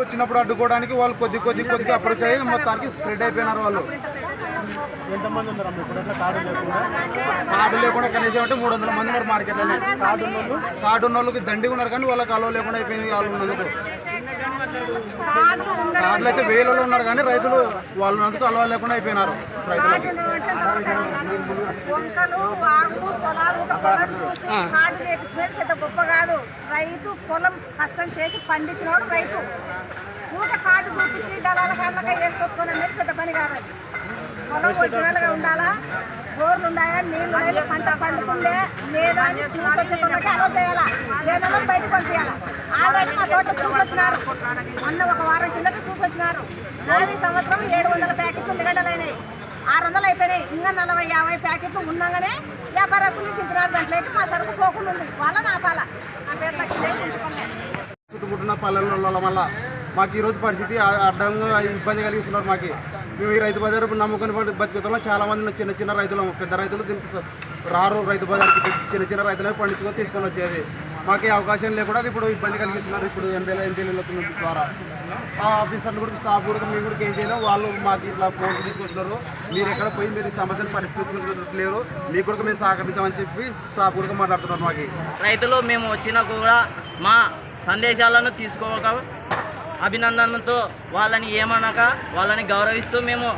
వచ్చినప్పుడు అడ్డుకోవడానికి వాళ్ళు కొద్ది కొద్ది కొద్దిగా అప్రోచ్ అయ్యి మొత్తానికి స్ప్రెడ్ అయిపోయినారు వాళ్ళు. ఎంతమంది ఉన్నారు కార్డు లేకుండా? కనీసం అంటే మూడు వందల మంది ఉన్నారు మార్కెట్లోనే కార్డు ఉన్న కార్డు ఉన్న వాళ్ళకి దండిగా ఉన్నారు కానీ వాళ్ళకి అలవ లేకుండా అయిపోయింది వాళ్ళు ఉన్నందుకు. కార్డులు అయితే వేలలో ఉన్నారు కానీ రైతులు వాళ్ళు ఉన్నందుకు అలవ లేకుండా అయిపోయినారు రైతులకి. కాడు చేపించుకునేది పెద్ద గొప్ప కాదు. రైతు పొలం కష్టం చేసి పండించినోడు రైతు. ఊట కాడు చూపించి దళాల కాళ్ళగా వేసుకొచ్చుకొని అనేది పెద్ద పని కాదు అది. పొలం ఒరిజినల్గా ఉండాలా? బోర్లు ఉన్నాయా నీళ్ళు ఉన్నాయా పంట పండుతుందే? లేదా అని చూసి వచ్చేటోళ్ళకి అలో చేయాలా? లేనలో బయటకు పంపించాలా? ఆల్రెడీ మా తోట చూసి వచ్చినారు. మొన్న ఒక వారం కిందట చూసి వచ్చినారు. నాలుగు సంవత్సరం ఏడు వందల ప్యాకెట్లు ఉల్లిగడ్డలు అయినాయి ఆరు వందలు అయిపోయినాయి. ఇంకా నలభై యాభై ప్యాకెట్లు ఉండగానే వ్యాపారస్తులు తింటున్నారు దాంట్లో అయితే మా సరుకు పోకుండా ఉంది. వాళ్ళ నా పాల నా పేరు చుట్టుముట్టున్న పల్లెల వల్ల మాకు ఈరోజు పరిస్థితి అడ్డంగా ఇబ్బంది కలిగిస్తున్నారు మాకు. మేము ఈ రైతు బజార్ నమ్ముకుని బతి- బతుకుతున్నాం చాలా మంది చిన్న చిన్న రైతులు పెద్ద రైతులు దీనికి రారు రైతు బజార్కి చిన్న చిన్న రైతులే పండించుకొని తీసుకొని వచ్చేది. మాకు అవకాశం లేకుండా ఇప్పుడు ఇబ్బంది కలిగిస్తున్నారు. ఇప్పుడు ఎంపీల ఎంపీల ద్వారా. ఆ ఆఫీసర్లు కూడా స్టాఫ్ కూడా మేము కూడా ఏం చేయలేము వాళ్ళు మాకు ఇట్లా ఫోన్ తీసుకొస్తున్నారు మీరు ఎక్కడ పోయి మీరు సమస్యలు సమస్యను మీకు కూడా మేము సహకరించామని చెప్పి స్టాఫ్ కూడా మాట్లాడుతున్నారు మాకు. రైతులు మేము వచ్చినా కూడా మా సందేశాలను తీసుకోక అభినందనతో వాళ్ళని ఏమనక వాళ్ళని గౌరవిస్తూ మేము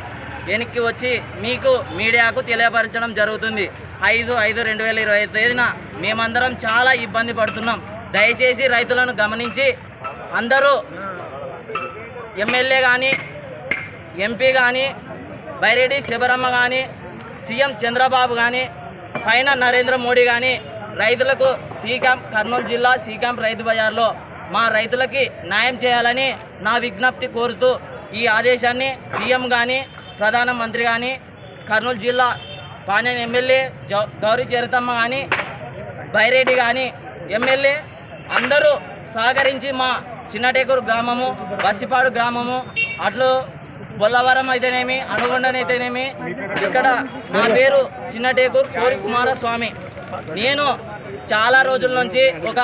వెనక్కి వచ్చి మీకు మీడియాకు తెలియపరచడం జరుగుతుంది. ఐదు ఐదు రెండు వేల ఇరవై తేదీన మేమందరం చాలా ఇబ్బంది పడుతున్నాం. దయచేసి రైతులను గమనించి అందరూ ఎమ్మెల్యే కానీ ఎంపీ కానీ బైరెడ్డి శివరమ్మ కానీ సీఎం చంద్రబాబు కానీ పైన నరేంద్ర మోడీ కానీ రైతులకు సీకాం కర్నూలు జిల్లా సీకాం రైతు బజార్లో మా రైతులకి న్యాయం చేయాలని నా విజ్ఞప్తి కోరుతూ ఈ ఆదేశాన్ని సీఎం కానీ ప్రధానమంత్రి కానీ కర్నూలు జిల్లా పాణ్యం ఎమ్మెల్యే గౌరీ చరితమ్మ కానీ బైరెడ్డి కానీ ఎమ్మెల్యే అందరూ సహకరించి మా చిన్నటేకూరు గ్రామము బస్సిపాడు గ్రామము అట్లు బొల్లవరం అయితేనేమి అనుగొండనైతేనేమి ఇక్కడ నా పేరు చిన్నటేకూరు కోరి కుమారస్వామి. నేను చాలా రోజుల నుంచి ఒక